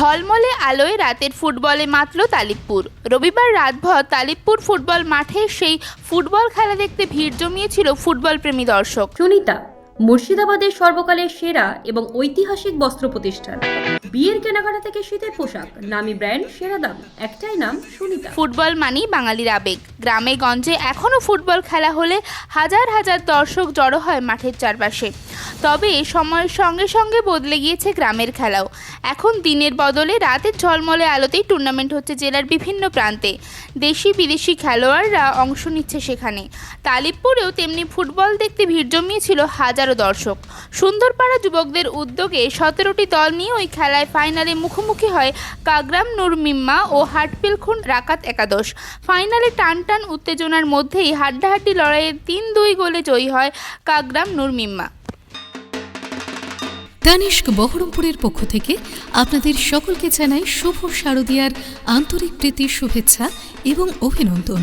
ঝলমলে আলোয় রাতের ফুটবলে মাতল তালিবপুর রবিবার রাতভর তালিবপুর ফুটবল মাঠে সেই ফুটবল খেলা দেখতে ভিড় জমিয়েছিল ফুটবল প্রেমী দর্শক। সুনিতা মুর্শিদাবাদের সর্বকালের সেরা এবং ঐতিহাসিক বস্ত্র প্রতিষ্ঠান। বিয়ের কেনাকাটা থেকে শীতের পোশাক নামি ব্র্যান্ড সেরা দাম একটাই নাম সুনিতা। ফুটবল মানেই বাঙালির আবেগ। গ্রামে গঞ্জে এখনও ফুটবল খেলা হলে হাজার হাজার দর্শক জড়ো হয় মাঠের চারপাশে। তবে সময়ের সঙ্গে সঙ্গে বদলে গিয়েছে গ্রামের খেলাও। এখন দিনের বদলে রাতের ঝলমলে আলোতেই টুর্নামেন্ট হচ্ছে জেলার বিভিন্ন প্রান্তে। দেশি বিদেশি খেলোয়াড়রা অংশ নিচ্ছে সেখানে। তালিবপুরেও তেমনি ফুটবল দেখতে ভিড় জমিয়েছিল হাজারো দর্শক। সুন্দরপাড়া যুবকদের উদ্যোগে সতেরোটি দল নিয়ে ওই খেলায় ফাইনালে মুখোমুখি হয় কাগ্রাম নূর মিম্মা ও হাটপিলখুন রাকাত একাদশ। ফাইনালে টান টান উত্তেজনার মধ্যেই হাড্ডাহাড্ডি লড়াইয়ে তিন দুই গোলে জয়ী হয় কাগ্রাম নুরমিম্মা তানিস্ক বহরমপুরের পক্ষ থেকে আপনাদের সকলকে জানাই শুভ শারদীয়ার আন্তরিক প্রীতির শুভেচ্ছা এবং অভিনন্দন।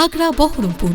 খাগড়া বহরমপুর।